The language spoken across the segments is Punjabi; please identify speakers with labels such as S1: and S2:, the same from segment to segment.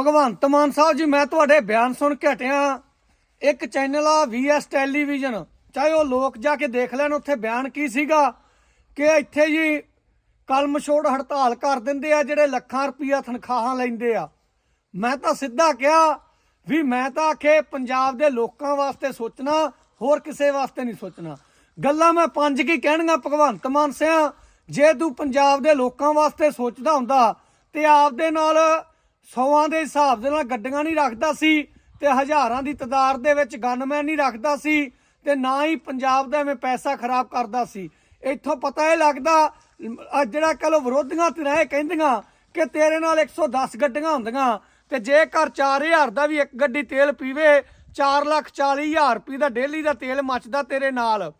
S1: ਭਗਵੰਤ ਮਾਨ ਸਾਹਿਬ ਜੀ, ਮੈਂ ਤੁਹਾਡੇ ਬਿਆਨ ਸੁਣ ਕੇ ਹਟਿਆ। ਇੱਕ ਚੈਨਲ ਆ ਵੀਐਸ ਟੈਲੀਵਿਜ਼ਨ ਚਾਹੇ ਉਹ ਲੋਕ ਜਾ ਕੇ ਦੇਖ ਲੈਣ, ਉੱਥੇ ਬਿਆਨ ਕੀ ਸੀਗਾ? ਕਿ ਇੱਥੇ ਜੀ ਕਲਮ ਛੋੜ ਹੜਤਾਲ ਕਰ ਦਿੰਦੇ ਆ, ਜਿਹੜੇ ਲੱਖਾਂ ਰੁਪਈਆ ਤਨਖਾਹਾਂ ਲੈਂਦੇ ਆ। ਮੈਂ ਤਾਂ ਸਿੱਧਾ ਕਿਹਾ ਵੀ ਮੈਂ ਤਾਂ ਆਖੇ ਪੰਜਾਬ ਦੇ ਲੋਕਾਂ ਵਾਸਤੇ ਸੋਚਣਾ, ਹੋਰ ਕਿਸੇ ਵਾਸਤੇ ਨਹੀਂ ਸੋਚਣਾ। ਗੱਲਾਂ ਮੈਂ ਪੰਜ ਕੀ ਕਹਿਣੀਆਂ, ਭਗਵੰਤ ਮਾਨ ਸਿਆ। ਜੇ ਤੂੰ ਪੰਜਾਬ ਦੇ ਲੋਕਾਂ ਵਾਸਤੇ ਸੋਚਦਾ ਹੁੰਦਾ ਤੇ ਆਪਦੇ ਨਾਲ ਸੌਆਂ ਦੇ ਹਿਸਾਬ ਦੇ ਨਾਲ ਗੱਡੀਆਂ ਨਹੀਂ ਰੱਖਦਾ ਸੀ ਤੇ ਹਜ਼ਾਰਾਂ ਦੀ ਤਦਾਦ ਦੇ ਵਿੱਚ ਗਨਮੈਨ ਨਹੀਂ ਰੱਖਦਾ ਸੀ ਤੇ ਨਾ ਹੀ ਪੰਜਾਬ ਦਾ ਐਵੇਂ ਪੈਸਾ ਖਰਾਬ ਕਰਦਾ ਸੀ। ਇੱਥੋਂ ਪਤਾ ਇਹ ਲੱਗਦਾ ਜਿਹੜਾ ਕਹ ਲੋ ਵਿਰੋਧੀਆਂ ਤੇ ਰਹੇ ਕਹਿੰਦੀਆਂ ਕਿ ਤੇਰੇ ਨਾਲ 110 ਗੱਡੀਆਂ ਹੁੰਦੀਆਂ ਤੇ ਜੇਕਰ 4000 ਦਾ ਵੀ ਇੱਕ ਗੱਡੀ ਤੇਲ ਪੀਵੇ 4 ਲੱਖ 40 ਹਜ਼ਾਰ ਰੁਪਏ ਦਾ ਡੇਲੀ ਦਾ ਤੇਲ ਮੱਚਦਾ ਤੇਰੇ ਨਾਲ।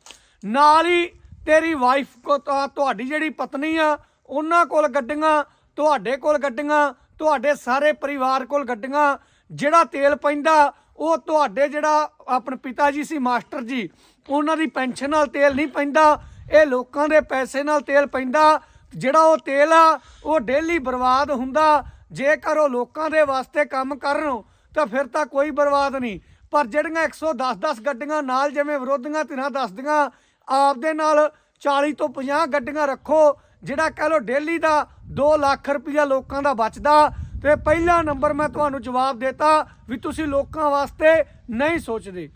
S1: ਨਾਲ ਹੀ ਤੇਰੀ ਵਾਈਫ ਕੋ ਤੁਹਾਡੀ ਜਿਹੜੀ ਪਤਨੀ ਆ, ਉਹਨਾਂ ਕੋਲ ਗੱਡੀਆਂ, ਤੁਹਾਡੇ ਕੋਲ ਗੱਡੀਆਂ ਤੁਹਾਡੇ ਸਾਰੇ ਪਰਿਵਾਰ ਕੋਲ ਗੱਡੀਆਂ, ਜਿਹੜਾ ਤੇਲ ਪੈਂਦਾ, ਉਹ ਤੁਹਾਡੇ ਜਿਹੜਾ ਆਪਣੇ ਪਿਤਾ ਜੀ ਸੀ, ਮਾਸਟਰ ਜੀ, ਉਹਨਾਂ ਦੀ ਪੈਨਸ਼ਨ ਨਾਲ ਤੇਲ ਨਹੀਂ ਪੈਂਦਾ, ਇਹ ਲੋਕਾਂ ਦੇ ਪੈਸੇ ਨਾਲ ਤੇਲ ਪੈਂਦਾ, ਜਿਹੜਾ ਉਹ ਤੇਲ ਆ, ਉਹ ਡੇਲੀ ਬਰਬਾਦ ਹੁੰਦਾ, ਜੇਕਰ ਉਹ ਲੋਕਾਂ ਦੇ ਵਾਸਤੇ ਕੰਮ ਕਰਨ, ਤਾਂ ਫਿਰ ਤਾਂ ਕੋਈ ਬਰਬਾਦ ਨਹੀਂ। ਪਰ ਜਿਹੜੀਆਂ 110-10 ਗੱਡੀਆਂ ਨਾਲ ਜਿਵੇਂ ਵਿਰੋਧੀਆਂ ਧਿਰਾਂ ਦੱਸਦੀਆਂ, ਆਪਦੇ ਨਾਲ 40 ਤੋਂ 50 ਗੱਡੀਆਂ ਰੱਖੋ ਜਿਹੜਾ ਕਹ ਲੋ ਡੇਲੀ ਦਾ 2 ਲੱਖ ਰੁਪਇਆ ਲੋਕਾਂ ਦਾ ਬਚਦਾ। ਤੇ ਪਹਿਲਾ ਨੰਬਰ ਮੈਂ ਤੁਹਾਨੂੰ ਜਵਾਬ ਦਿੱਤਾ ਵੀ ਤੁਸੀਂ ਲੋਕਾਂ ਵਾਸਤੇ ਨਹੀਂ ਸੋਚਦੇ।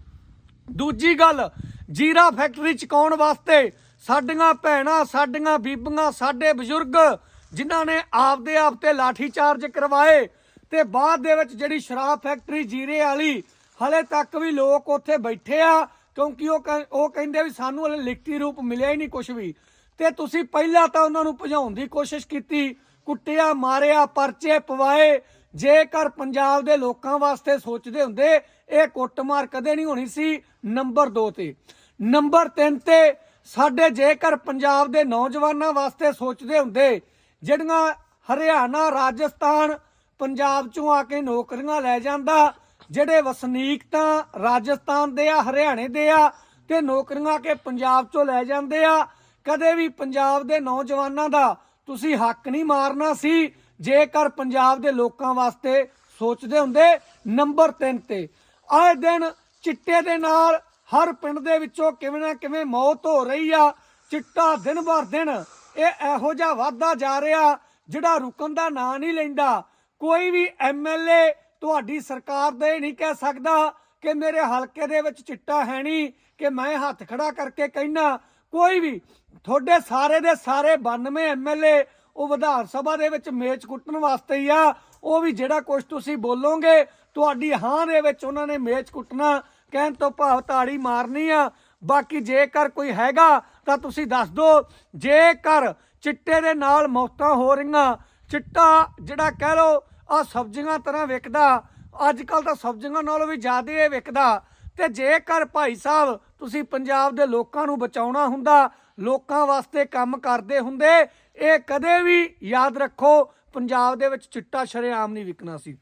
S1: ਦੂਜੀ ਗੱਲ, ਜੀਰਾ ਫੈਕਟਰੀ ਚਕਾਉਣ ਵਾਸਤੇ? ਸਾਡੀਆਂ ਭੈਣਾਂ, ਸਾਡੀਆਂ ਬੀਬੀਆਂ, ਸਾਡੇ ਬਜ਼ੁਰਗ, ਜਿਨ੍ਹਾਂ ਨੇ ਆਪਦੇ ਆਪ ਤੇ ਲਾਠੀ ਚਾਰਜ ਕਰਵਾਏ ਤੇ ਬਾਅਦ ਦੇ ਵਿੱਚ ਜਿਹੜੀ ਸ਼ਰਾਬ ਫੈਕਟਰੀ ਜੀਰੇ ਵਾਲੀ, ਹਲੇ ਤੱਕ ਵੀ ਲੋਕ ਉੱਥੇ ਬੈਠੇ ਆ, ਕਿਉਂਕਿ ਉਹ ਕਹਿ- ਉਹ ਕਹਿੰਦੇ ਵੀ ਸਾਨੂੰ ਹਲੇ ਲਿਖਤੀ ਰੂਪ ਮਿਲਿਆ ਹੀ ਨਹੀਂ ਕੁਝ ਵੀ। ਤੇ ਤੁਸੀਂ ਪਹਿਲਾਂ ਤਾਂ ਉਹਨਾਂ ਨੂੰ ਭਜਾਉਣ ਦੀ ਕੋਸ਼ਿਸ਼ ਕੀਤੀ, ਕੁੱਟਿਆ, ਮਾਰਿਆ, ਪਰਚੇ ਪਵਾਏ। ਜੇਕਰ ਪੰਜਾਬ ਦੇ ਲੋਕਾਂ ਵਾਸਤੇ ਸੋਚਦੇ ਹੁੰਦੇ, ਇਹ ਕੁੱਟਮਾਰ ਕਦੇ ਨਹੀਂ ਹੋਣੀ ਸੀ ਨੰਬਰ 2 ਤੇ। ਨੰਬਰ 3 ਤੇ, ਸਾਡੇ ਜੇਕਰ ਪੰਜਾਬ ਦੇ ਨੌਜਵਾਨਾਂ ਵਾਸਤੇ ਸੋਚਦੇ ਹੁੰਦੇ, ਜਿਹੜੀਆਂ ਹਰਿਆਣਾ, ਰਾਜਸਥਾਨ, ਪੰਜਾਬ ਚੋਂ ਆ ਕੇ ਨੌਕਰੀਆਂ ਲੈ ਜਾਂਦਾ, ਜਿਹੜੇ ਵਸਨੀਕ ਤਾਂ ਰਾਜਸਥਾਨ ਦੇ ਆ, ਹਰਿਆਣੇ ਦੇ ਆ, ਤੇ ਨੌਕਰੀਆਂ ਕੇ ਪੰਜਾਬ ਚੋਂ ਲੈ ਜਾਂਦੇ ਆ ਕਦੇ ਵੀ ਪੰਜਾਬ ਦੇ ਨੌਜਵਾਨਾਂ ਦਾ ਤੁਸੀਂ ਹੱਕ ਨਹੀਂ ਮਾਰਨਾ ਸੀ, ਜੇਕਰ ਪੰਜਾਬ ਦੇ ਲੋਕਾਂ ਵਾਸਤੇ ਸੋਚਦੇ ਹੁੰਦੇ ਨੰਬਰ 3 ਤੇ। ਆਏ ਦਿਨ ਚਿੱਟੇ ਦੇ ਨਾਲ ਹਰ ਪਿੰਡ ਦੇ ਵਿੱਚੋਂ ਕਿਵੇਂ ਨਾ ਕਿਵੇਂ ਮੌਤ ਹੋ ਰਹੀ ਆ। ਚਿੱਟਾ ਦਿਨ ਬਰ ਦਿਨ ਇਹ ਇਹੋ ਜਿਹਾ ਵਾਧਾ ਜਾ ਰਿਹਾ ਜਿਹੜਾ ਰੁਕਣ ਦਾ ਨਾਂ ਨਹੀਂ ਲੈਂਦਾ। ਕੋਈ ਵੀ ਐਮਐਲਏ ਤੁਹਾਡੀ ਸਰਕਾਰ ਦਾ ਇਹ ਨਹੀਂ ਕਹਿ ਸਕਦਾ ਕਿ ਮੇਰੇ ਹਲਕੇ ਦੇ ਵਿੱਚ ਚਿੱਟਾ ਹੈ ਨਹੀਂ, ਕਿ ਮੈਂ ਹੱਥ ਖੜਾ ਕਰਕੇ ਕਹਿਣਾ ਕੋਈ ਵੀ, ਤੁਹਾਡੇ ਸਾਰੇ ਦੇ ਸਾਰੇ 92 ਐਮਐਲਏ ਉਹ ਵਿਧਾਨ ਸਭਾ ਦੇ ਵਿੱਚ ਮੇਚ ਕੁੱਟਣ ਵਾਸਤੇ ਹੀ ਆ। ਉਹ ਵੀ ਜਿਹੜਾ ਕੁਝ ਤੁਸੀਂ ਬੋਲੋਗੇ, ਤੁਹਾਡੀ ਹਾਂ ਦੇ ਵਿੱਚ ਉਹਨਾਂ ਨੇ ਮੇਚ ਕੁੱਟਣਾ, ਕਹਿਣ ਤੋਂ ਭਾਵ ਤਾੜੀ ਮਾਰਨੀ ਆ। ਬਾਕੀ ਜੇਕਰ ਕੋਈ ਹੈਗਾ, ਤਾਂ ਤੁਸੀਂ ਦੱਸ ਦਿਓ ਜੇਕਰ ਚਿੱਟੇ ਦੇ ਨਾਲ ਮੌਤਾਂ ਹੋ ਰਹੀਆਂ, ਚਿੱਟਾ ਜਿਹੜਾ ਕਹਿ ਲੋ ਆ ਸਬਜ਼ੀਆਂ ਤਰ੍ਹਾਂ ਵਿਕਦਾ, ਅੱਜ ਕੱਲ ਤਾਂ ਸਬਜ਼ੀਆਂ ਨਾਲੋਂ ਵੀ ਜ਼ਿਆਦਾ ਇਹ ਵਿਕਦਾ। ਤੇ ਜੇਕਰ ਭਾਈ ਸਾਹਿਬ ਤੁਸੀਂ ਪੰਜਾਬ ਦੇ ਲੋਕਾਂ ਨੂੰ ਬਚਾਉਣਾ ਹੁੰਦਾ, ਲੋਕਾਂ ਵਾਸਤੇ ਕੰਮ ਕਰਦੇ ਹੁੰਦੇ, ਇਹ ਕਦੇ ਵੀ ਯਾਦ ਰੱਖੋ, ਪੰਜਾਬ ਦੇ ਵਿੱਚ ਚਿੱਟਾ ਸ਼ਰੇਆਮ ਨਹੀਂ ਵਿਕਣਾ ਸੀ।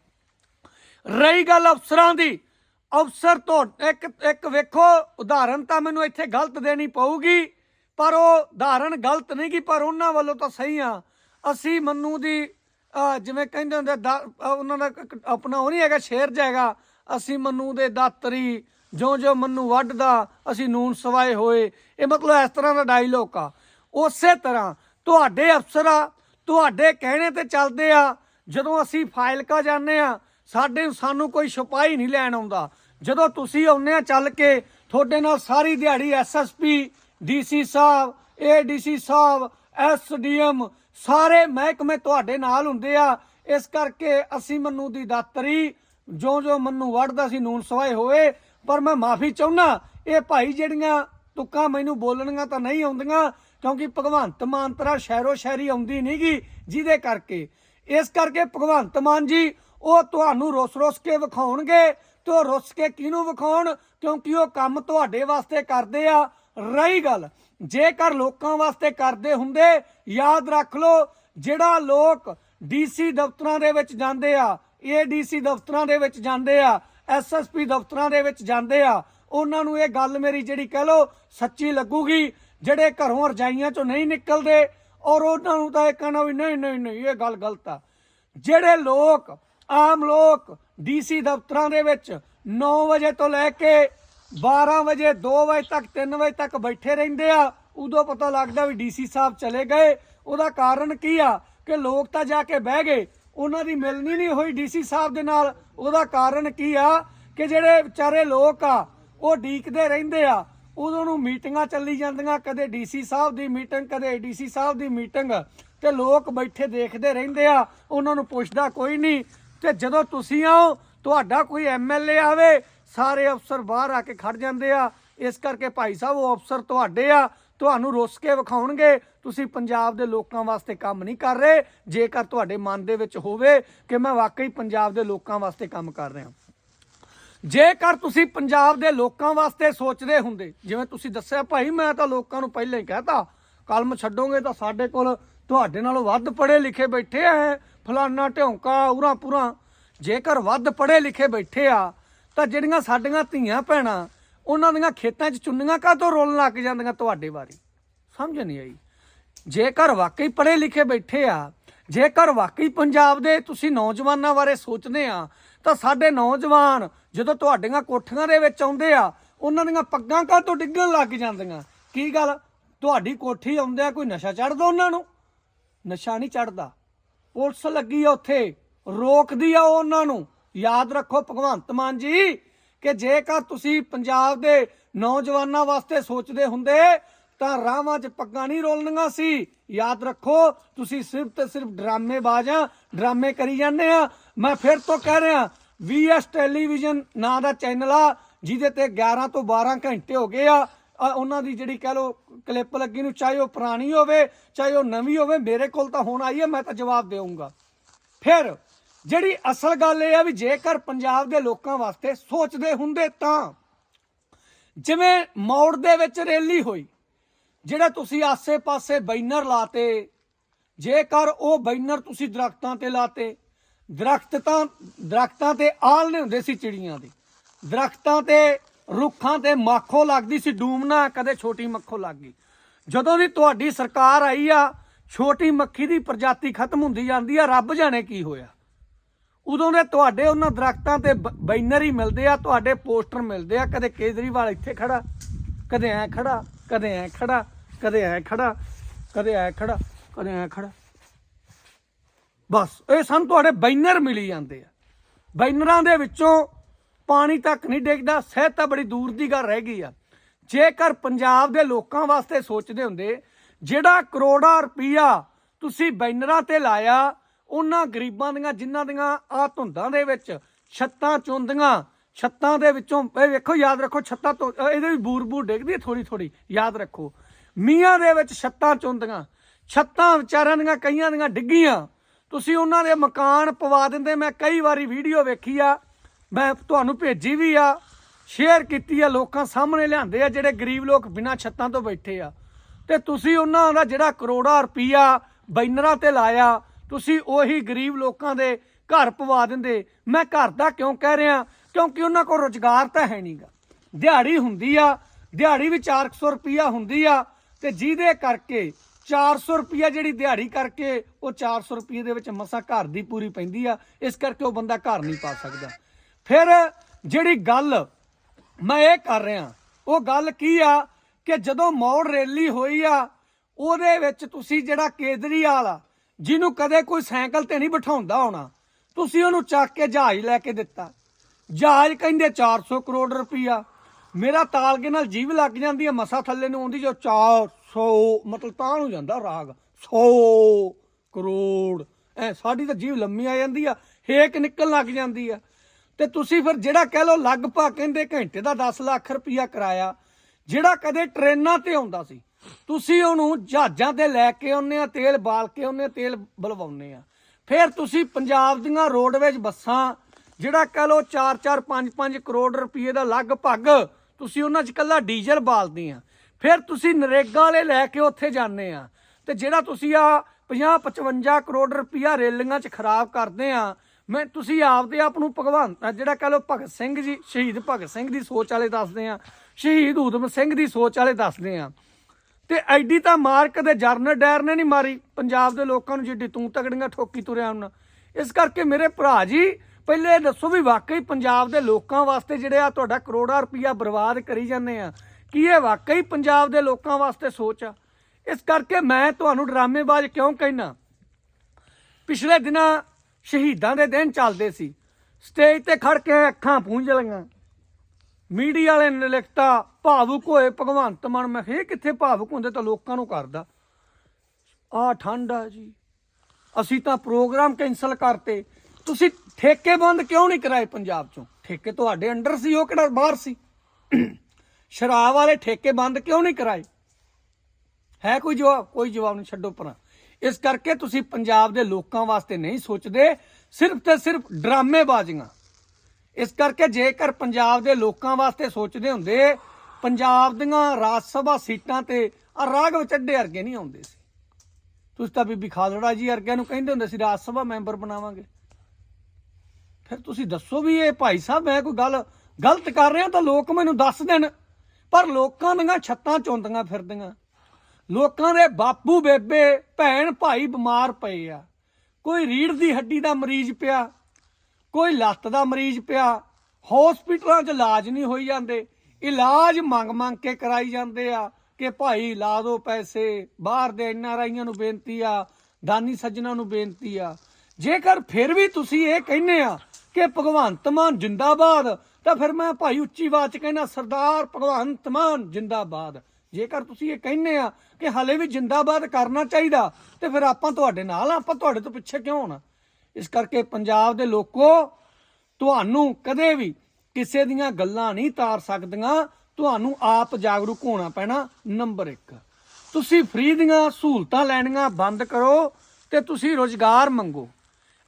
S1: ਰਹੀ ਗੱਲ ਅਫਸਰਾਂ ਦੀ, ਅਫਸਰ ਤੋਂ ਇੱਕ ਇੱਕ ਵੇਖੋ, ਉਦਾਹਰਨ ਤਾਂ ਮੈਨੂੰ ਇੱਥੇ ਗਲਤ ਦੇਣੀ ਪਊਗੀ, ਪਰ ਉਹ ਉਦਾਹਰਨ ਗਲਤ ਨਹੀਂ ਗੀ, ਪਰ ਉਹਨਾਂ ਵੱਲੋਂ ਤਾਂ ਸਹੀ ਆ। ਅਸੀਂ ਮੰਨੂ ਦੀ ਜਿਵੇਂ ਕਹਿੰਦੇ ਹੁੰਦੇ, ਦਾ- ਉਹਨਾਂ ਦਾ ਆਪਣਾ ਉਹ ਨਹੀਂ ਹੈਗਾ ਸ਼ੇਰ ਜਾਏਗਾ ਅਸੀਂ ਮੰਨੂ ਦੇ ਦਾਤਰੀ ਜਿਉਂ ਜਿਉਂ ਮੰਨੂ ਵੱਢਦਾ, ਅਸੀਂ ਨੂਨ ਸਵਾਏ ਹੋਏ। ਇਹ ਮਤਲਬ ਇਸ ਤਰ੍ਹਾਂ ਦਾ ਡਾਇਲੋਗ ਆ। ਉਸੇ ਤਰ੍ਹਾਂ ਤੁਹਾਡੇ ਅਫਸਰ ਆ, ਤੁਹਾਡੇ ਕਹਿਣੇ ਤੇ ਚੱਲਦੇ ਆ। ਜਦੋਂ ਅਸੀਂ ਫਾਈਲਕਾ ਜਾਂਦੇ ਆ, ਸਾਡੇ, ਸਾਨੂੰ ਕੋਈ ਛਪਾਈ ਨਹੀਂ ਲੈਣ ਆਉਂਦਾ। ਜਦੋਂ ਤੁਸੀਂ ਆਉਂਦੇ ਆ ਚੱਲ ਕੇ, ਤੁਹਾਡੇ ਨਾਲ ਸਾਰੀ ਦਿਹਾੜੀ SSP DC Sahib ADC Sahib SDM ਸਾਰੇ ਮਹਿਕਮੇ ਤੁਹਾਡੇ ਨਾਲ ਹੁੰਦੇ ਆ। ਇਸ ਕਰਕੇ ਅਸੀਂ ਮੰਨੂ ਦੀ ਦਾਤਰੀ ਜੋ ਜੋ ਮੰਨੂ ਵੜਦਾ ਸੀ ਨੂਨ ਸਵਾਏ ਹੋਏ। ਪਰ ਮੈਂ ਮਾਫੀ ਚਾਹੁੰਨਾ, ਇਹ ਭਾਈ ਜਿਹੜੀਆਂ ਤੁੱਕਾਂ ਮੈਨੂੰ ਬੋਲਣੀਆਂ ਤਾਂ ਨਹੀਂ ਆਉਂਦੀਆਂ, ਕਿਉਂਕਿ ਭਗਵੰਤ ਮਾਨ ਤਰਾ ਸ਼ਹਿਰੋ ਸ਼ਹਿਰੀ ਆਉਂਦੀ ਨਹੀਂਗੀ ਜਿਹਦੇ ਕਰਕੇ। ਇਸ ਕਰਕੇ ਭਗਵੰਤ ਮਾਨ ਜੀ, ਉਹ ਤੁਹਾਨੂੰ ਰੁੱਸ-ਰੁੱਸ ਕੇ ਵਿਖਾਉਣਗੇ, ਤੇ ਉਹ ਰੁੱਸ ਕੇ ਕਿਹਨੂੰ ਵਿਖਾਉਣ? ਕਿਉਂਕਿ ਉਹ ਕੰਮ ਤੁਹਾਡੇ ਵਾਸਤੇ ਕਰਦੇ ਆ। ਰਹੀ ਗੱਲ, ਜੇਕਰ ਲੋਕਾਂ ਵਾਸਤੇ ਕਰਦੇ ਹੁੰਦੇ, ਯਾਦ ਰੱਖ ਲਓ, ਜਿਹੜਾ ਲੋਕ ਡੀਸੀ ਦਫ਼ਤਰਾਂ ਦੇ ਵਿੱਚ ਜਾਂਦੇ ਆ ਏਡੀਸੀ ਦਫ਼ਤਰਾਂ ਦੇ ਵਿੱਚ ਜਾਂਦੇ ਆ ਐਸਐਸਪੀ ਦਫ਼ਤਰਾਂ ਦੇ ਵਿੱਚ ਜਾਂਦੇ ਆ, ਉਹਨਾਂ ਨੂੰ ਇਹ ਗੱਲ ਮੇਰੀ ਜਿਹੜੀ ਕਹਿ ਲੋ ਸੱਚੀ ਲੱਗੂਗੀ, ਜਿਹੜੇ ਘਰੋਂ ਰਜਾਈਆਂ ਚੋਂ ਨਹੀਂ ਨਿਕਲਦੇ, ਔਰ ਉਹਨਾਂ ਨੂੰ ਤਾਂ ਇਹ ਕਹਿਣਾ ਵੀ ਨਹੀਂ ਨਹੀਂ ਨਹੀਂ, ਇਹ ਗੱਲ ਗਲਤ ਆ। ਜਿਹੜੇ ਲੋਕ, ਆਮ ਲੋਕ ਡੀਸੀ ਦਫ਼ਤਰਾਂ ਦੇ ਵਿੱਚ 9 ਵਜੇ ਤੋਂ ਲੈ ਕੇ 12 ਵਜੇ 2 ਵਜੇ ਤੱਕ 3 ਵਜੇ ਤੱਕ ਬੈਠੇ ਰਹਿੰਦੇ ਆ, ਉਦੋਂ ਪਤਾ ਲੱਗਦਾ ਵੀ ਡੀਸੀ ਸਾਹਿਬ ਚਲੇ ਗਏ। ਉਹਦਾ ਕਾਰਨ ਕੀ ਆ? ਕਿ ਲੋਕ ਤਾਂ ਜਾ ਕੇ ਬਹਿ ਗਏ। ਉਹਨਾਂ ਦੀ ਮਿਲਣੀ ਨਹੀਂ ਹੋਈ ਡੀਸੀ ਸਾਹਿਬ ਦੇ ਨਾਲ। ਉਹਦਾ ਕਾਰਨ ਕੀ ਆ ਕਿ ਜਿਹੜੇ ਵਿਚਾਰੇ ਲੋਕ ਆ, ਉਹ ਡੀਕਦੇ ਰਹਿੰਦੇ ਆ। ਉਦੋਂ ਨੂੰ ਮੀਟਿੰਗਾਂ ਚੱਲੀ ਜਾਂਦੀਆਂ, ਕਦੇ ਡੀਸੀ ਸਾਹਿਬ ਦੀ ਮੀਟਿੰਗ, ਕਦੇ ਡੀਸੀ ਸਾਹਿਬ ਦੀ ਮੀਟਿੰਗ। ਤੇ ਲੋਕ ਬੈਠੇ ਦੇਖਦੇ ਰਹਿੰਦੇ ਆ, ਉਹਨਾਂ ਨੂੰ ਪੁੱਛਦਾ ਕੋਈ ਨਹੀਂ। ਤੇ ਜਦੋਂ ਤੁਸੀਂ ਆਓ, ਤੁਹਾਡਾ ਕੋਈ ਐਮਐਲਏ ਆਵੇ, ਸਾਰੇ ਅਫਸਰ ਬਾਹਰ ਆ ਕੇ ਖੜ ਜਾਂਦੇ ਆ। ਇਸ ਕਰਕੇ ਭਾਈ ਸਾਹਿਬ, ਉਹ ਅਫਸਰ ਤੁਹਾਡੇ ਆ। ਤੁਹਾਨੂੰ ਰੁੱਸ ਕੇ ਵਿਖਾਉਣਗੇ। ਤੁਸੀਂ ਪੰਜਾਬ ਦੇ ਲੋਕਾਂ ਵਾਸਤੇ ਕੰਮ ਨਹੀਂ ਕਰ ਰਹੇ। ਜੇਕਰ ਤੁਹਾਡੇ ਮਨ ਦੇ ਵਿੱਚ ਹੋਵੇ ਕਿ ਮੈਂ ਵਾਕਈ ਪੰਜਾਬ ਦੇ ਲੋਕਾਂ ਵਾਸਤੇ ਕੰਮ ਕਰ ਰਿਹਾ ਜੇਕਰ ਤੁਸੀਂ ਪੰਜਾਬ ਦੇ ਲੋਕਾਂ ਵਾਸਤੇ ਸੋਚਦੇ ਹੁੰਦੇ, ਜਿਵੇਂ ਤੁਸੀਂ ਦੱਸਿਆ, ਭਾਈ ਮੈਂ ਤਾਂ ਲੋਕਾਂ ਨੂੰ ਪਹਿਲਾਂ ਹੀ ਕਹਤਾ, ਕਲਮ ਛੱਡੋਗੇ ਤਾਂ ਸਾਡੇ ਕੋਲ ਤੁਹਾਡੇ ਨਾਲੋਂ ਵੱਧ ਪੜ੍ਹੇ ਲਿਖੇ ਬੈਠੇ ਆ ਫਲਾਨਾ ਢਿਉਂਕਾ ਉਰਾ ਪੁਰਾ ਜੇਕਰ ਵੱਧ ਪੜ੍ਹੇ ਲਿਖੇ ਬੈਠੇ ਆ, ਤਾਂ ਜਿਹੜੀਆਂ ਸਾਡੀਆਂ ਧੀਆਂ ਭੈਣਾਂ ਉਹਨਾਂ ਦੀਆਂ ਖੇਤਾਂ 'ਚ ਚੁੰਨੀਆਂ ਕਾਹਤੋਂ ਰੋਲਣ ਲੱਗ ਜਾਂਦੀਆਂ ਤੁਹਾਡੇ ਬਾਰੇ? ਸਮਝ ਨਹੀਂ ਆਈ। ਜੇਕਰ ਵਾਕਈ ਪੜ੍ਹੇ ਲਿਖੇ ਬੈਠੇ ਆ ਜੇਕਰ ਵਾਕਈ ਪੰਜਾਬ ਦੇ ਤੁਸੀਂ ਨੌਜਵਾਨਾਂ ਬਾਰੇ ਸੋਚਦੇ ਆ, ਤਾਂ ਸਾਡੇ ਨੌਜਵਾਨ ਜਦੋਂ ਤੁਹਾਡੀਆਂ ਕੋਠੀਆਂ ਦੇ ਵਿੱਚ ਆਉਂਦੇ ਆ, ਉਹਨਾਂ ਦੀਆਂ ਪੱਗਾਂ ਕਾਹਤੋਂ ਡਿੱਗਣ ਲੱਗ ਜਾਂਦੀਆਂ? ਕੀ ਗੱਲ? ਤੁਹਾਡੀ ਕੋਠੀ ਆਉਂਦੇ ਆ ਕੋਈ ਨਸ਼ਾ ਚੜਦਾ ਉਹਨਾਂ ਨੂੰ? ਨਸ਼ਾ ਨਹੀਂ ਚੜਦਾ ਪੁਲਿਸ ਲੱਗੀ ਆ ਉੱਥੇ, ਰੋਕਦੀ ਆ ਉਹਨਾਂ ਨੂੰ। ਯਾਦ ਰੱਖੋ ਭਗਵੰਤ ਮਾਨ ਜੀ ਕਿ ਜੇਕਰ ਤੁਸੀਂ ਪੰਜਾਬ ਦੇ ਨੌਜਵਾਨਾਂ ਵਾਸਤੇ ਸੋਚਦੇ ਹੁੰਦੇ, ਤਾਂ ਰਾਹਾਂ 'ਚ ਪੱਗਾਂ ਨਹੀਂ ਰੋਲਣੀਆਂ ਸੀ। ਯਾਦ ਰੱਖੋ, ਤੁਸੀਂ ਸਿਰਫ ਤੇ ਸਿਰਫ ਡਰਾਮੇਬਾਜ਼ ਆ, ਡਰਾਮੇ ਕਰੀ ਜਾਂਦੇ ਆ। ਮੈਂ ਫਿਰ ਤੋਂ ਕਹਿ ਰਿਹਾ ਵੀਐਸ ਟੈਲੀਵਿਜ਼ਨ ਨਾਂ ਦਾ ਚੈਨਲ ਆ, ਜਿਹਦੇ ਤੇ 11 ਤੋਂ 12 ਘੰਟੇ ਹੋ ਗਏ ਆ। ਉਹਨਾਂ ਦੀ ਜਿਹੜੀ ਕਹਿ ਲੋ ਕਲਿੱਪ ਲੱਗੀ ਨੂੰ, ਚਾਹੇ ਉਹ ਪੁਰਾਣੀ ਹੋਵੇ, ਚਾਹੇ ਉਹ ਨਵੀਂ ਹੋਵੇ, ਮੇਰੇ ਕੋਲ ਤਾਂ ਹੁਣ ਆਈ ਹੈ, ਮੈਂ ਤਾਂ ਜਵਾਬ ਦੇਵਾਂਗਾ ਫਿਰ ਜਿਹੜੀ ਅਸਲ ਗੱਲ ਇਹ ਆ ਵੀ ਜੇਕਰ ਪੰਜਾਬ ਦੇ ਲੋਕਾਂ ਵਾਸਤੇ ਸੋਚਦੇ ਹੁੰਦੇ ਤਾਂ ਜਿਵੇਂ ਮੌੜ ਦੇ ਵਿੱਚ ਰੈਲੀ ਹੋਈ, ਜਿਹੜਾ ਤੁਸੀਂ ਆਸੇ-ਪਾਸੇ ਬੈਨਰ ਲਾਤੇ, ਜੇਕਰ ਉਹ ਬੈਨਰ ਤੁਸੀਂ ਦਰਖਤਾਂ ਤੇ ਲਾਤੇ, ਦਰਖਤ ਤਾਂ, ਦਰਖਤਾਂ ਤੇ ਆਲ ਨਹੀਂ ਹੁੰਦੇ ਸੀ ਚਿੜੀਆਂ ਦੇ, ਦਰਖਤਾਂ ਤੇ ਰੁੱਖਾਂ ਤੇ ਮਾਖੋ ਲੱਗਦੀ ਸੀ ਡੂਮਣਾ ਕਦੇ ਛੋਟੀ ਮੱਖੋ ਲੱਗ ਗਈ। ਜਦੋਂ ਦੀ ਤੁਹਾਡੀ ਸਰਕਾਰ ਆਈ ਆ, ਛੋਟੀ ਮੱਖੀ ਦੀ ਪ੍ਰਜਾਤੀ ਖਤਮ ਹੁੰਦੀ ਜਾਂਦੀ ਆ, ਰੱਬ ਜਾਣੇ ਕੀ ਹੋਇਆ। ਉਦੋਂ ਦੇ ਤੁਹਾਡੇ ਉਹਨਾਂ ਦਰਖਤਾਂ ਤੇ ਬ- ਬੈਨਰ ਹੀ ਮਿਲਦੇ ਆ, ਤੁਹਾਡੇ ਪੋਸਟਰ ਮਿਲਦੇ ਆ, ਕਦੇ ਕੇਜਰੀਵਾਲ ਇੱਥੇ ਖੜਾ, ਕਦੇ ਐ ਖੜਾ, ਕਦੇ ਐ ਖੜਾ, ਕਦੇ ਐ ਖੜਾ, ਕਦੇ ਐ ਖੜਾ, ਕਦੇ ਐ ਖੜਾ। ਬਸ, ਇਹ ਸਾਨੂੰ ਤੁਹਾਡੇ ਬੈਨਰ ਮਿਲੀ ਜਾਂਦੇ ਆ। ਬੈਨਰਾਂ ਦੇ ਵਿੱਚੋਂ ਪਾਣੀ ਤੱਕ ਨਹੀਂ ਡਿੱਗਦਾ, ਸਹਿਤ ਤਾਂ ਬੜੀ ਦੂਰ ਦੀ ਗੱਲ ਰਹਿ ਗਈ ਆ। ਜੇਕਰ ਪੰਜਾਬ ਦੇ ਲੋਕਾਂ ਵਾਸਤੇ ਸੋਚਦੇ ਹੁੰਦੇ, ਜਿਹੜਾ ਕਰੋੜਾ ਰੁਪਈਆ ਤੁਸੀਂ ਬੈਨਰਾਂ ਤੇ ਲਾਇਆ ਉਹਨਾਂ ਗਰੀਬਾਂ ਦੀਆਂ, ਜਿਨ੍ਹਾਂ ਦੀਆਂ ਆ ਧੁੰਦਾਂ ਦੇ ਵਿੱਚ ਛੱਤਾਂ ਚੁੰਦੀਆਂ, ਛੱਤਾਂ ਦੇ ਵਿੱਚੋਂ, ਇਹ ਵੇਖੋ, ਯਾਦ ਰੱਖੋ, ਛੱਤਾਂ ਤੋਂ ਇਹਦੇ ਵੀ ਬੂਰ ਬੂਰ ਡਿੱਗਦੀ ਥੋੜੀ ਥੋੜੀ ਯਾਦ ਰੱਖੋ। ਮੀਆਂ ਦੇ ਵਿੱਚ ਛੱਤਾਂ ਚੁੰਦੀਆਂ, ਛੱਤਾਂ ਵਿਚਾਰਿਆਂ ਦੀਆਂ, ਕਈਆਂ ਦੀਆਂ ਡਿੱਗੀਆਂ। ਤੁਸੀਂ ਉਹਨਾਂ ਦੇ ਮਕਾਨ ਪਵਾ ਦਿੰਦੇ, ਮੈਂ ਕਈ ਵਾਰੀ ਵੀਡੀਓ ਵੇਖੀ ਆ, ਮੈਂ ਤੁਹਾਨੂੰ ਭੇਜੀ ਵੀ ਆ, ਸ਼ੇਅਰ ਕੀਤੀ ਆ, ਲੋਕਾਂ ਸਾਹਮਣੇ ਲਿਆਂਦੇ ਆ, ਜਿਹੜੇ ਗਰੀਬ ਲੋਕ ਬਿਨਾਂ ਛੱਤਾਂ ਤੋਂ ਬੈਠੇ ਆ। ਤੇ ਤੁਸੀਂ ਉਹਨਾਂ ਦਾ ਜਿਹੜਾ ਕਰੋੜਾ ਰੁਪਈਆ ਬੈਨਰਾਂ ਤੇ ਲਾਇਆ ਤੁਸੀਂ ਉਹੀ ਗਰੀਬ ਲੋਕਾਂ ਦੇ ਘਰ ਪਵਾ ਦਿੰਦੇ। ਮੈਂ ਘਰ ਦਾ ਕਿਉਂ ਕਹਿ ਰਿਹਾ? ਕਿਉਂਕਿ ਉਹਨਾਂ ਕੋਲ ਰੋਜ਼ਗਾਰ ਤਾਂ ਹੈ ਨਹੀਂਗਾ ਦਿਹਾੜੀ ਹੁੰਦੀ ਆ, ਦਿਹਾੜੀ ਵੀ 400 ਰੁਪਈਆ ਹੁੰਦੀ ਆ ਤੇ ਜਿਹਦੇ ਕਰਕੇ 400 ਰੁਪਈਆ ਜਿਹੜੀ ਦਿਹਾੜੀ ਕਰਕੇ ਉਹ 400 ਰੁਪਈਏ ਦੇ ਵਿੱਚ ਮਸਾ ਘਰ ਦੀ ਪੂਰੀ ਪੈਂਦੀ ਆ, ਇਸ ਕਰਕੇ ਉਹ ਬੰਦਾ ਘਰ ਨਹੀਂ ਪਾ ਸਕਦਾ। ਫਿਰ ਜਿਹੜੀ ਗੱਲ ਮੈਂ ਇਹ ਕਰ ਰਿਹਾ, ਉਹ ਗੱਲ ਕੀ ਆ ਕਿ ਜਦੋਂ ਮੌੜ ਰੈਲੀ ਹੋਈ ਆ, ਉਹਦੇ ਵਿੱਚ ਤੁਸੀਂ ਜਿਹੜਾ ਕੇਜਰੀਵਾਲ ਆ ਜਿਹਨੂੰ ਕਦੇ ਕੋਈ ਸਾਈਕਲ ਤੇ ਨਹੀਂ ਬਿਠਾਉਂਦਾ ਹੋਣਾ। ਤੁਸੀਂ ਉਹਨੂੰ ਚੱਕ ਕੇ ਜਹਾਜ਼ ਲੈ ਕੇ ਦਿੱਤਾ। ਜਹਾਜ਼ ਕਹਿੰਦੇ 400 ਕਰੋੜ ਰੁਪਈਆ। ਮੇਰਾ ਤਾਲਗੇ ਨਾਲ ਜੀਵ ਲੱਗ ਜਾਂਦੀ ਹੈ, ਮਸਾ ਥੱਲੇ ਨੂੰ ਆਉਂਦੀ ਜੋ 400 ਮਤਲਬ ਤਾਂ ਨੂੰ ਜਾਂਦਾ ਰਾਗ। 100 ਕਰੋੜ। ਐ, ਸਾਡੀ ਤਾਂ ਜੀਵ ਲੰਮੀ ਆ ਜਾਂਦੀ ਆ, ਹੇਕ ਨਿਕਲ ਲੱਗ ਜਾਂਦੀ ਆ। ਤੇ ਤੁਸੀਂ ਫਿਰ ਜਿਹੜਾ ਕਹਿ ਲਓ, ਲਗਭਗ ਕਹਿੰਦੇ ਘੰਟੇ ਦਾ 10 ਲੱਖ ਰੁਪਈਆ ਕਰਾਇਆ, ਜਿਹੜਾ ਕਦੇ ਟ੍ਰੇਨਾਂ ਤੇ ਆਉਂਦਾ ਸੀ। ਤੁਸੀਂ ਉਹਨੂੰ ਜਹਾਜ਼ਾਂ ਤੇ ਲੈ ਕੇ ਆਉਂਦੇ ਆ, ਤੇਲ ਬਾਲ ਕੇ ਆਉਂਦੇ ਆ, ਤੇਲ ਬਲਵਾਉਂਦੇ ਆ। ਫਿਰ ਤੁਸੀਂ ਪੰਜਾਬ ਦੀਆਂ ਰੋਡਵੇਜ ਬੱਸਾਂ, ਜਿਹੜਾ ਕਹ ਲੋ 4-4 5-5 ਕਰੋੜ ਰੁਪਏ ਦਾ ਲਗਭਗ ਤੁਸੀਂ ਉਹਨਾਂ 'ਚ ਕੱਲਾ ਡੀਜ਼ਲ ਬਾਲਦੇ ਆ। ਫਿਰ ਤੁਸੀਂ ਨਰੇਗਾ ਵਾਲੇ ਲੈ ਕੇ ਉੱਥੇ ਜਾਂਦੇ ਆ ਤੇ ਜਿਹੜਾ ਤੁਸੀਂ ਆ 50-55 ਕਰੋੜ ਰੁਪਇਆ ਰੇਲਿੰਗਾਂ 'ਚ ਖਰਾਬ ਕਰਦੇ ਆ, ਮੈਂ ਤੁਸੀਂ ਆਪਦੇ ਆਪ ਨੂੰ ਭਗਵੰਤ ਜਿਹੜਾ ਕਹ ਲੋ ਭਗਤ ਸਿੰਘ ਜੀ, ਸ਼ਹੀਦ ਭਗਤ ਸਿੰਘ ਦੀ ਸੋਚ ਵਾਲੇ ਦੱਸਦੇ ਆ, ਸ਼ਹੀਦ ਊਧਮ ਸਿੰਘ ਦੀ ਸੋਚ ਵਾਲੇ ਦੱਸਦੇ ਆ। ਤੇ ਐਡੀ ਤਾਂ ਮਾਰ ਕਦੇ ਜਰਨਲ ਡਾਇਰ ਨੇ ਨਹੀਂ ਮਾਰੀ। ਪੰਜਾਬ ਦੇ ਲੋਕਾਂ ਨੂੰ ਜਿੱਡੀ ਤੂੰ ਤਗੜੀਆਂ ਠੋਕੀ ਤੁਰਿਆ ਉਹਨਾਂ ਇਸ ਕਰਕੇ ਮੇਰੇ ਭਰਾ ਜੀ, ਪਹਿਲੇ ਇਹ ਦੱਸੋ ਵੀ ਵਾਕਈ ਪੰਜਾਬ ਦੇ ਲੋਕਾਂ ਵਾਸਤੇ ਜਿਹੜੇ ਆ ਤੁਹਾਡਾ ਕਰੋੜਾਂ ਰੁਪਈਆ ਬਰਬਾਦ ਕਰੀ ਜਾਂਦੇ ਆ। ਕੀ ਇਹ ਵਾਕਈ ਪੰਜਾਬ ਦੇ ਲੋਕਾਂ ਵਾਸਤੇ ਸੋਚ ਆ? ਇਸ ਕਰਕੇ ਮੈਂ ਤੁਹਾਨੂੰ ਡਰਾਮੇਬਾਜ਼ ਕਿਉਂ ਕਹਿਣਾ ਪਿਛਲੇ ਦਿਨਾਂ ਸ਼ਹੀਦਾਂ ਦੇ ਦਿਨ ਚੱਲਦੇ ਸੀ। ਸਟੇਜ ਤੇ ਖੜ ਕੇ ਅੱਖਾਂ ਪੂੰਝ ਲਈਆਂ। ਮੀਡੀਆ ਵਾਲੇ ਨੇ ਲਿਖਤਾ ਭਾਵੁਕ ਹੋਏ ਭਗਵੰਤ ਮਾਨ, ਮੈਂ ਕਿਹਾ, ਇਹ ਕਿੱਥੇ ਭਾਵੁਕ ਹੁੰਦੇ ਤਾਂ ਲੋਕਾਂ ਨੂੰ ਕਰਦਾ। ਆ ਠੰਡ ਆ ਜੀ। ਅਸੀਂ ਤਾਂ ਪ੍ਰੋਗਰਾਮ ਕੈਨਸਲ ਕਰਤੇ। ਤੁਸੀਂ ਠੇਕੇ ਬੰਦ ਕਿਉਂ ਨਹੀਂ ਕਰਾਏ ਪੰਜਾਬ ਚੋਂ? ਠੇਕੇ ਤੁਹਾਡੇ ਅੰਡਰ ਸੀ, ਉਹ ਕਿਹੜਾ ਬਾਹਰ ਸੀ? ਸ਼ਰਾਬ ਵਾਲੇ ਠੇਕੇ ਬੰਦ ਕਿਉਂ ਨਹੀਂ ਕਰਾਏ? ਹੈ ਕੋਈ ਜਵਾਬ? ਕੋਈ ਜਵਾਬ ਨਹੀਂ, ਛੱਡੋ ਪਰਾਂ। ਇਸ ਕਰਕੇ ਤੁਸੀਂ ਪੰਜਾਬ ਦੇ ਲੋਕਾਂ ਵਾਸਤੇ ਨਹੀਂ ਸੋਚਦੇ, ਸਿਰਫ ਤੇ ਸਿਰਫ ਡਰਾਮੇਬਾਜ਼ੀਆਂ। ਇਸ ਕਰਕੇ ਜੇਕਰ ਪੰਜਾਬ ਦੇ ਲੋਕਾਂ ਵਾਸਤੇ ਸੋਚਦੇ ਹੁੰਦੇ ਪੰਜਾਬ ਦੀਆਂ ਰਾਜ ਸਭਾ ਸੀਟਾਂ ਤੇ ਆ ਰਾਘਵ ਚੱਡੇ ਵਰਗੇ ਨਹੀਂ ਆਉਂਦੇ ਸੀ। ਤੁਸੀਂ ਤਾਂ ਬੀਬੀ ਖਾਲੜਾ ਜੀ ਵਰਗਿਆਂ ਨੂੰ ਕਹਿੰਦੇ ਹੁੰਦੇ ਸੀ, ਰਾਜ ਸਭਾ ਮੈਂਬਰ ਬਣਾਵਾਂਗੇ। ਫਿਰ ਤੁਸੀਂ ਦੱਸੋ ਵੀ ਇਹ ਭਾਈ ਸਾਹਿਬ, ਮੈਂ ਕੋਈ ਗੱਲ ਗਲਤ ਕਰ ਰਿਹਾ ਤਾਂ ਲੋਕ ਮੈਨੂੰ ਦੱਸ ਦੇਣ। ਪਰ ਲੋਕਾਂ ਦੀਆਂ ਛੱਤਾਂ ਚੁੰਦੀਆਂ ਫਿਰਦੀਆਂ। ਲੋਕਾਂ ਦੇ ਬਾਪੂ, ਬੇਬੇ, ਭੈਣ, ਭਾਈ ਬਿਮਾਰ ਪਏ ਆ। ਕੋਈ ਰੀੜ ਦੀ ਹੱਡੀ ਦਾ ਮਰੀਜ਼ ਪਿਆ, ਕੋਈ ਲੱਤ ਦਾ ਮਰੀਜ਼ ਪਿਆ। ਹਸਪੀਟਲਾਂ 'ਚ ਇਲਾਜ ਨਹੀਂ ਹੋਈ ਜਾਂਦੇ। ਇਲਾਜ ਮੰਗ ਮੰਗ ਕੇ ਕਰਾਈ ਜਾਂਦੇ ਆ ਕਿ ਭਾਈ ਲਾ ਦਿਓ ਪੈਸੇ, ਬਾਹਰ ਦੇ ਐਨ ਆਰ ਨੂੰ ਬੇਨਤੀ ਆ, ਦਾਨੀ ਸੱਜਣਾ ਨੂੰ ਬੇਨਤੀ ਆ। ਜੇਕਰ ਫਿਰ ਵੀ ਤੁਸੀਂ ਇਹ ਕਹਿੰਦੇ ਆ ਕਿ ਭਗਵੰਤ ਮਾਨ ਜਿੰਦਾਬਾਦ, ਤਾਂ ਫਿਰ ਮੈਂ ਭਾਈ ਉੱਚੀ ਆਵਾਜ਼ 'ਚ ਕਹਿੰਦਾ, ਸਰਦਾਰ ਭਗਵੰਤ ਮਾਨ ਜਿੰਦਾਬਾਦ। ਜੇਕਰ ਤੁਸੀਂ ਇਹ ਕਹਿੰਦੇ ਆ ਕਿ ਹਲੇ ਵੀ ਜਿੰਦਾਬਾਦ ਕਰਨਾ ਚਾਹੀਦਾ, ਤੇ ਫਿਰ ਆਪਾਂ ਤੁਹਾਡੇ ਨਾਲ ਆ, ਆਪਾਂ ਤੁਹਾਡੇ ਤੋਂ ਪਿੱਛੇ ਕਿਉਂ ਹੋਣਾ? ਇਸ ਕਰਕੇ ਪੰਜਾਬ ਦੇ ਲੋਕੋ, ਤੁਹਾਨੂੰ ਕਦੇ ਵੀ ਕਿਸੇ ਦੀਆਂ ਗੱਲਾਂ ਨਹੀਂ ਤਾਰ ਸਕਦੀਆਂ ਤੁਹਾਨੂੰ ਆਪ ਜਾਗਰੂਕ ਹੋਣਾ ਪੈਣਾ ਨੰਬਰ 1 ਤੁਸੀਂ ਫ੍ਰੀ ਦੀਆਂ ਸਹੂਲਤਾਂ ਲੈਣੀਆਂ ਬੰਦ ਕਰੋ ਤੇ ਤੁਸੀਂ ਰੋਜ਼ਗਾਰ ਮੰਗੋ।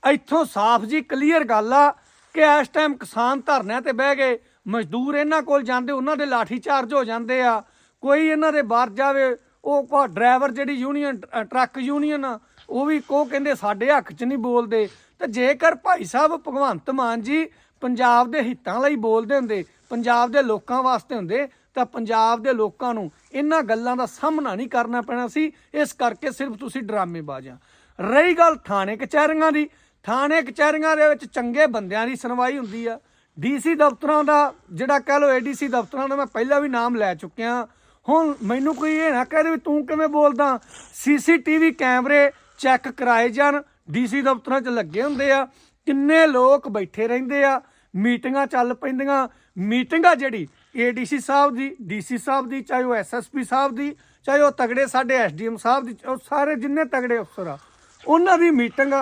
S1: ਇੱਥੋਂ ਸਾਫ਼ ਜੀ ਕਲੀਅਰ ਗੱਲ ਆ ਕਿ ਇਸ ਟਾਈਮ ਕਿਸਾਨ ਧਰਨਿਆਂ ਤੇ ਬਹਿ ਗਏ ਮਜ਼ਦੂਰ ਇਹਨਾਂ ਕੋਲ ਜਾਂਦੇ ਉਹਨਾਂ ਦੇ ਲਾਠੀ ਚਾਰਜ ਹੋ ਜਾਂਦੇ ਆ। ਕੋਈ ਇਹਨਾਂ ਦੇ ਬਾਹਰ ਜਾਵੇ ਉਹ ਡਰਾਈਵਰ ਜਿਹੜੀ ਯੂਨੀਅਨ ਅ, ਟਰੱਕ ਯੂਨੀਅਨ ਉਹ ਵੀ ਕੋ ਕਹਿੰਦੇ ਸਾਡੇ ਹੱਕ 'ਚ ਨਹੀਂ ਬੋਲਦੇ। ਤੇ ਜੇਕਰ ਭਾਈ ਸਾਹਿਬ ਭਗਵੰਤ ਮਾਨ ਜੀ ਪੰਜਾਬ ਦੇ ਹਿੱਤਾਂ ਲਈ ਬੋਲਦੇ ਹੁੰਦੇ, ਪੰਜਾਬ ਦੇ ਲੋਕਾਂ ਵਾਸਤੇ ਹੁੰਦੇ, ਤਾਂ ਪੰਜਾਬ ਦੇ ਲੋਕਾਂ ਨੂੰ ਇਹਨਾਂ ਗੱਲਾਂ ਦਾ ਸਾਹਮਣਾ ਨਹੀਂ ਕਰਨਾ ਪੈਣਾ ਸੀ। ਇਸ ਕਰਕੇ ਸਿਰਫ ਤੁਸੀਂ ਡਰਾਮੇਬਾਜ਼ ਆ। ਰਹੀ ਗੱਲ ਥਾਣੇ ਕਚਹਿਰੀਆਂ ਦੀ। ਥਾਣੇ ਕਚਹਿਰੀਆਂ ਦੇ ਵਿੱਚ ਚੰਗੇ ਬੰਦਿਆਂ ਦੀ ਸੁਣਵਾਈ ਹੁੰਦੀ ਆ। ਡੀਸੀ ਦਫ਼ਤਰਾਂ ਦਾ, ਜਿਹੜਾ ਕਹਿ ਲੋ ਏਡੀਸੀ ਦਫ਼ਤਰਾਂ ਦਾ ਮੈਂ ਪਹਿਲਾਂ ਵੀ ਨਾਮ ਲੈ ਚੁੱਕਿਆ। ਹੁਣ ਮੈਨੂੰ ਕੋਈ ਇਹ ਨਾ ਕਹੇ ਵੀ ਤੂੰ ਕਿਵੇਂ ਬੋਲਦਾ? ਸੀਸੀਟੀਵੀ ਕੈਮਰੇ ਚੈੱਕ ਕਰਾਏ ਜਾਣ। ਡੀਸੀ ਦਫ਼ਤਰਾਂ 'ਚ ਲੱਗੇ ਹੁੰਦੇ ਆ। ਕਿੰਨੇ ਲੋਕ ਬੈਠੇ ਰਹਿੰਦੇ ਆ। ਮੀਟਿੰਗਾਂ ਚੱਲ ਪੈਂਦੀਆਂ। ਮੀਟਿੰਗਾਂ ਜਿਹੜੀ ਏਡੀਸੀ ਸਾਹਿਬ ਦੀ ਡੀਸੀ ਸਾਹਿਬ ਦੀ, ਚਾਹੇ ਉਹ ਐਸਐਸਪੀ ਸਾਹਿਬ ਦੀ, ਚਾਹੇ ਉਹ ਤਗੜੇ ਸਾਡੇ ਐਸਡੀਐਮ ਸਾਹਿਬ ਦੀ, ਉਹ ਸਾਰੇ ਜਿੰਨੇ ਤਗੜੇ ਅਫਸਰ ਆ, ਉਹਨਾਂ ਦੀ ਮੀਟਿੰਗ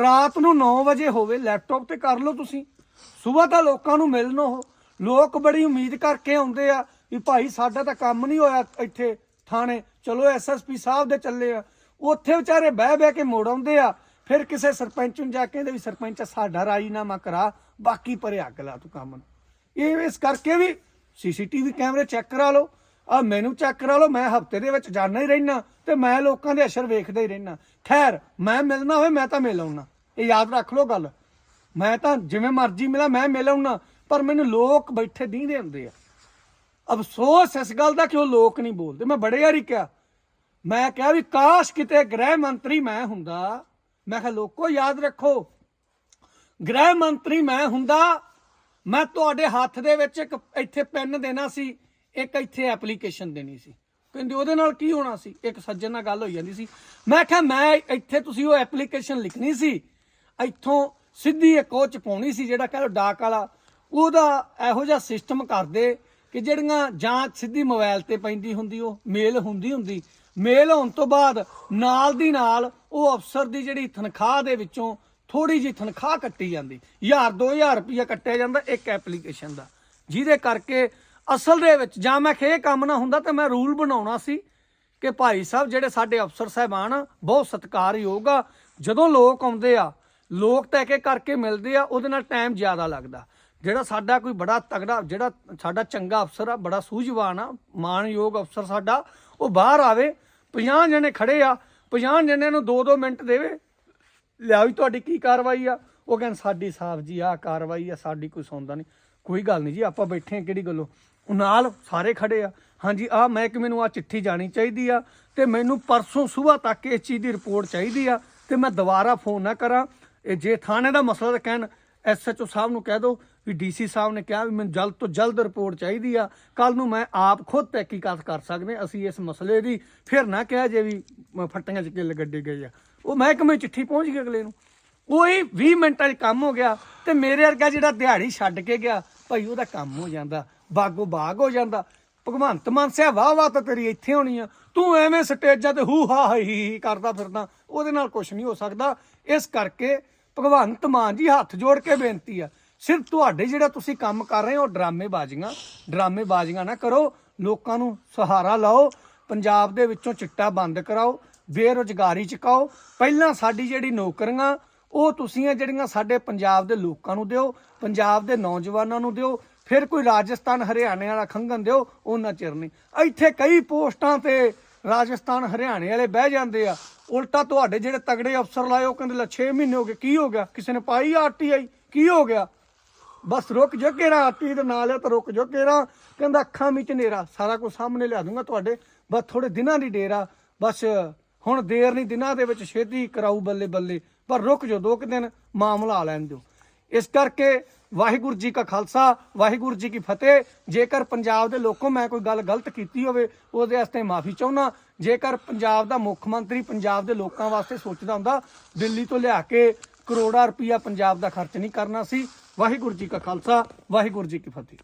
S1: ਰਾਤ ਨੂੰ 9 ਵਜੇ ਹੋਵੇ। ਲੈਪਟਾਪ ਤੇ ਕਰ ਲਓ ਤੁਸੀਂ। ਸਵੇਰ ਤਾਂ ਲੋਕਾਂ ਨੂੰ ਮਿਲਣ ਉਹ। ਲੋਕ ਬੜੀ ਉਮੀਦ ਕਰਕੇ ਆਉਂਦੇ ਆ ਵੀ ਭਾਈ ਸਾਡਾ ਤਾਂ ਕੰਮ ਨਹੀਂ ਹੋਇਆ ਇੱਥੇ ਥਾਣੇ। ਚਲੋ ਐਸਐਸਪੀ ਸਾਹਿਬ ਦੇ ਚੱਲੇ ਆ। ਉੱਥੇ ਵਿਚਾਰੇ ਬਹਿ ਬਹਿ ਕੇ ਮੋੜ ਆਉਂਦੇ ਆ। ਫਿਰ ਕਿਸੇ ਸਰਪੰਚ ਨੂੰ ਜਾ ਕੇ ਕਹਿੰਦੇ ਵੀ ਸਰਪੰਚ, ਸਾਡਾ ਰਾਜੀਨਾਮਾ ਕਰਾ। ਬਾਕੀ ਪਰੇ ਅੱਗ ਲਾ ਤੂੰ ਕੰਮ ਨੂੰ। ਇਹ ਇਸ ਕਰਕੇ ਵੀ ਸੀਸੀਟੀਵੀ ਕੈਮਰੇ ਚੈੱਕ ਕਰਾ ਲਓ। ਆ ਮੈਨੂੰ ਚੈੱਕ ਕਰਾ ਲਓ, ਮੈਂ ਹਫ਼ਤੇ ਦੇ ਵਿੱਚ ਜਾਣਾ ਹੀ ਰਹਿਣਾ ਤੇ ਮੈਂ ਲੋਕਾਂ ਦੇ ਅਸਰ ਵੇਖਦਾ ਹੀ ਰਹਿਣਾ ਖੈਰ, ਮੈਂ ਮਿਲਣਾ ਹੋਵੇ ਮੈਂ ਤਾਂ ਮਿਲ ਆਉਣਾ ਇਹ ਯਾਦ ਰੱਖ ਲਓ ਗੱਲ। ਮੈਂ ਤਾਂ ਜਿਵੇਂ ਮਰਜ਼ੀ ਮਿਲਾਂ, ਮੈਂ ਮਿਲ ਆਉਣਾ ਪਰ ਮੈਨੂੰ ਲੋਕ ਬੈਠੇ ਦੀਂਦੇ ਹੁੰਦੇ ਆ। ਅਫਸੋਸ, ਇਸ ਗੱਲ ਦਾ ਕਿ ਉਹ ਲੋਕ ਨਹੀਂ ਬੋਲਦੇ। ਮੈਂ ਬੜੇ ਵਾਰੀ ਕਿਹਾ। ਮੈਂ ਕਿਹਾ ਵੀ ਕਾਸ਼ ਕਿਤੇ ਗ੍ਰਹਿ ਮੰਤਰੀ ਮੈਂ ਹੁੰਦਾ। ਮੈਂ ਕਿਹਾ, ਲੋਕੋ, ਯਾਦ ਰੱਖੋ ਗ੍ਰਹਿ ਮੰਤਰੀ ਮੈਂ ਹੁੰਦਾ, ਮੈਂ ਤੁਹਾਡੇ ਹੱਥ ਦੇ ਵਿੱਚ ਇੱਕ ਇੱਥੇ ਪੈਨ ਦੇਣਾ ਸੀ, ਇੱਕ ਇੱਥੇ ਐਪਲੀਕੇਸ਼ਨ ਦੇਣੀ ਸੀ। ਕਹਿੰਦੇ ਉਹਦੇ ਨਾਲ ਕੀ ਹੋਣਾ ਸੀ? ਇੱਕ ਸੱਜਣ ਨਾਲ ਗੱਲ ਹੋਈ ਜਾਂਦੀ ਸੀ। ਮੈਂ ਕਿਹਾ, ਮੈਂ ਇੱਥੇ ਤੁਸੀਂ ਉਹ ਐਪਲੀਕੇਸ਼ਨ ਲਿਖਣੀ ਸੀ, ਇੱਥੋਂ ਸਿੱਧੀ ਇੱਕ ਉਹ ਚ ਪਾਉਣੀ ਸੀ, ਜਿਹੜਾ ਕਹ ਲੋ ਡਾਕ ਵਾਲਾ। ਉਹਦਾ ਇਹੋ ਜਿਹਾ ਸਿਸਟਮ ਕਰਦੇ ਕਿ ਜਿਹੜੀਆਂ ਜਾਂ ਸਿੱਧੀ ਮੋਬਾਈਲ ਤੇ ਪੈਂਦੀ ਹੁੰਦੀ, ਉਹ ਮੇਲ ਹੁੰਦੀ ਹੁੰਦੀ। ਮੇਲ ਹੋਣ ਤੋਂ ਬਾਅਦ ਨਾਲ ਦੀ ਨਾਲ ਉਹ ਅਫਸਰ ਦੀ ਜਿਹੜੀ ਤਨਖਾਹ ਦੇ ਵਿੱਚੋਂ ਥੋੜੀ ਜਿਹੀ ਤਨਖਾਹ ਕੱਟੀ ਜਾਂਦੀ। 1000 2000 ਰੁਪਇਆ ਕੱਟਿਆ ਜਾਂਦਾ ਇੱਕ ਐਪਲੀਕੇਸ਼ਨ ਦਾ। ਜਿਹਦੇ ਕਰਕੇ ਅਸਲ ਦੇ ਵਿੱਚ ਜਾਂ ਮੈਂ ਖੇ ਕੰਮ ਨਾ ਹੁੰਦਾ ਤਾਂ ਮੈਂ ਰੂਲ ਬਣਾਉਣਾ ਸੀ ਕਿ ਭਾਈ ਸਾਹਿਬ ਜਿਹੜੇ ਸਾਡੇ ਅਫਸਰ ਸਾਹਿਬਾਨ ਆ, ਬਹੁਤ ਸਤਿਕਾਰਯੋਗ ਆ। ਜਦੋਂ ਲੋਕ ਆਉਂਦੇ ਆ ਲੋਕ ਤੈ ਕੇ ਕਰਕੇ ਮਿਲਦੇ ਆ ਉਹਦੇ ਨਾਲ ਟਾਈਮ ਜ਼ਿਆਦਾ ਲੱਗਦਾ। ਜਿਹੜਾ ਸਾਡਾ ਕੋਈ ਬੜਾ ਤਗੜਾ ਜਿਹੜਾ ਸਾਡਾ ਚੰਗਾ ਅਫਸਰ ਆ ਬੜਾ ਸੂਝਵਾਨ ਆ ਮਾਨਯੋਗ ਅਫਸਰ ਸਾਡਾ ਉਹ ਬਾਹਰ ਆਵੇ 50 ਜਣੇ ਖੜੇ ਆ 50 ਜਣਿਆਂ ਨੂੰ 2-2 ਮਿੰਟ ਦੇਵੇ ਲਿਆਓ ਜੀ ਤੁਹਾਡੀ ਕੀ ਕਾਰਵਾਈ ਆ? ਉਹ ਕਹਿੰਦੇ ਸਾਡੀ ਸਾਹਿਬ ਜੀ, ਆਹ ਕਾਰਵਾਈ ਆ, ਸਾਡੀ ਕੋਈ ਸੁਣਦਾ ਨਹੀਂ। ਕੋਈ ਗੱਲ ਨਹੀਂ ਜੀ, ਆਪਾਂ ਬੈਠੇ ਆ ਕਿਹੜੀ ਗੱਲੋਂ? ਉਹ ਨਾਲ ਸਾਰੇ ਖੜੇ ਆ। ਹਾਂਜੀ ਆ ਮੈਂ ਕਿ ਮੈਨੂੰ ਆ ਚਿੱਠੀ ਜਾਣੀ ਚਾਹੀਦੀ ਆ ਤੇ ਮੈਨੂੰ ਪਰਸੋਂ ਸਵੇਰ ਤੱਕ ਇਸ ਚੀਜ਼ ਦੀ ਰਿਪੋਰਟ ਚਾਹੀਦੀ ਆ ਤੇ ਮੈਂ ਦੁਬਾਰਾ ਫੋਨ ਨਾ ਕਰਾਂ। ਇਹ ਜੇ ਥਾਣੇ ਦਾ ਮਸਲਾ ਤਾਂ ਕਹਿਣ ਐਸਐਚਓ ਸਾਹਿਬ ਨੂੰ ਕਹਿ ਦਿਓ ਵੀ ਡੀਸੀ ਸਾਹਿਬ ਨੇ ਕਿਹਾ ਵੀ ਮੈਨੂੰ ਜਲਦ ਤੋਂ ਜਲਦ ਰਿਪੋਰਟ ਚਾਹੀਦੀ ਆ। ਕੱਲ ਨੂੰ ਮੈਂ ਆਪ ਖੁਦ ਤਹਿਕੀਕਾਤ ਕਰ ਸਕਦੇ ਅਸੀਂ ਇਸ ਮਸਲੇ ਦੀ ਫਿਰ ਨਾ ਕਿਹਾ ਜੇ ਵੀ ਫੱਟੀਆਂ 'ਚ ਕਿੱਲ ਗੱਡੇ ਗਏ ਆ। ਉਹ ਮਹਿਕਮੇ ਚਿੱਠੀ ਪਹੁੰਚ ਗਈ ਅਗਲੇ ਨੂੰ। ਉਹੀ 20 ਮਿੰਟਾਂ 'ਚ ਕੰਮ ਹੋ ਗਿਆ ਤੇ ਮੇਰੇ ਵਰਗਾ ਜਿਹੜਾ ਦਿਹਾੜੀ ਛੱਡ ਕੇ ਗਿਆ, ਭਾਈ ਉਹਦਾ ਕੰਮ ਹੋ ਜਾਂਦਾ, ਬਾਗੋ ਬਾਗ ਹੋ ਜਾਂਦਾ। ਭਗਵੰਤ ਮਾਨ ਸਿਆ ਵਾਹ ਵਾਹ ਤਾਂ ਤੇਰੀ ਇੱਥੇ ਹੋਣੀ ਆ। ਤੂੰ ਐਵੇਂ ਸਟੇਜਾਂ ਤੇ ਹੂ ਹਾ ਹੀ ਹੀ ਕਰਦਾ ਫਿਰਦਾ, ਉਹਦੇ ਨਾਲ ਕੁਝ ਨਹੀਂ ਹੋ ਸਕਦਾ। ਇਸ ਕਰਕੇ ਭਗਵੰਤ ਮਾਨ ਜੀ ਹੱਥ ਜੋੜ ਕੇ ਬੇਨਤੀ ਆ, ਸਿਰਫ ਤੁਹਾਡੇ ਜਿਹੜਾ ਤੁਸੀਂ ਕੰਮ ਕਰ ਰਹੇ ਹੋ ਡਰਾਮੇਬਾਜ਼ੀਆਂ ਡਰਾਮੇਬਾਜ਼ੀਆਂ ਨਾ ਕਰੋ, ਲੋਕਾਂ ਨੂੰ ਸਹਾਰਾ ਲਾਓ, ਪੰਜਾਬ ਦੇ ਵਿੱਚੋਂ ਚਿੱਟਾ ਬੰਦ ਕਰਾਓ, ਬੇਰੁਜ਼ਗਾਰੀ ਚੁਕਾਓ। ਪਹਿਲਾਂ ਸਾਡੀ ਜਿਹੜੀ ਨੌਕਰੀਆਂ, ਉਹ ਤੁਸੀਂ ਜਿਹੜੀਆਂ ਸਾਡੇ ਪੰਜਾਬ ਦੇ ਲੋਕਾਂ ਨੂੰ ਦਿਓ, ਪੰਜਾਬ ਦੇ ਨੌਜਵਾਨਾਂ ਨੂੰ ਦਿਓ, ਫਿਰ ਕੋਈ ਰਾਜਸਥਾਨ, ਹਰਿਆਣੇ ਵਾਲਾ ਖੰਗਨ ਦਿਓ, ਉਹਨਾਂ ਚਿਰ ਨਹੀਂ। ਇੱਥੇ ਕਈ ਪੋਸਟਾਂ ਤੇ ਰਾਜਸਥਾਨ, ਹਰਿਆਣੇ ਵਾਲੇ ਬਹਿ ਜਾਂਦੇ ਆ ਉਲਟਾ ਤੁਹਾਡੇ ਜਿਹੜੇ ਤਗੜੇ ਅਫਸਰ ਲਾਏ, ਉਹ ਕਹਿੰਦੇ, ਲੈ 6 ਮਹੀਨੇ ਹੋ ਗਏ, ਕੀ ਹੋ ਗਿਆ? ਕਿਸੇ ਨੇ ਪਾਈ ਆਰਟੀਆਈ ਕੀ ਹੋ ਗਿਆ? ਬਸ ਰੁਕ ਜੋ ਕਿਹੜਾ ਆਰਟੀ ਦੇ ਨਾਲ ਹੈ ਤਾਂ ਰੁਕ ਜੋ ਕਿਹੜਾ ਕਹਿੰਦਾ, ਅੱਖਾਂ ਵਿੱਚ ਹਨੇਰਾ, ਸਾਰਾ ਕੁਝ ਸਾਹਮਣੇ ਲਿਆ ਦੂੰਗਾ ਤੁਹਾਡੇ। ਬਸ ਥੋੜੇ ਦਿਨਾਂ ਦੀ ਡੇਰਾ ਬਸ ਹੁਣ ਦੇਰ ਨਹੀਂ, ਦਿਨਾਂ ਦੇ ਵਿੱਚ ਛੇਤੀ ਕਰਾਊ ਬੱਲੇ ਬੱਲੇ। ਪਰ ਰੁਕ ਜੋ ਦੋ ਕੁ ਦਿਨ ਮਾਮਲਾ ਆ ਲੈਣ ਦਿਓ। ਇਸ ਕਰਕੇ ਵਾਹਿਗੁਰੂ ਜੀ ਕਾ ਖਾਲਸਾ, ਵਾਹਿਗੁਰੂ ਜੀ ਕੀ ਫਤਿਹ। ਜੇਕਰ ਪੰਜਾਬ ਦੇ ਲੋਕੋ ਮੈਂ ਕੋਈ ਗੱਲ ਗਲਤ ਕੀਤੀ ਹੋਵੇ, ਉਹਦੇ ਵਾਸਤੇ ਮਾਫੀ ਚਾਹੁੰਦਾ। ਜੇਕਰ ਪੰਜਾਬ ਦਾ ਮੁੱਖ ਮੰਤਰੀ ਪੰਜਾਬ ਦੇ ਲੋਕਾਂ ਵਾਸਤੇ ਸੋਚਦਾ ਹੁੰਦਾ, ਦਿੱਲੀ ਤੋਂ ਲਿਆ ਕੇ ਕਰੋੜਾਂ ਰੁਪਈਆ ਪੰਜਾਬ ਦਾ ਖਰਚ ਨਹੀਂ ਕਰਨਾ ਸੀ। ਵਾਹਿਗੁਰੂ ਜੀ ਕਾ ਖਾਲਸਾ, ਵਾਹਿਗੁਰੂ ਜੀ ਕੀ ਫਤਿਹ।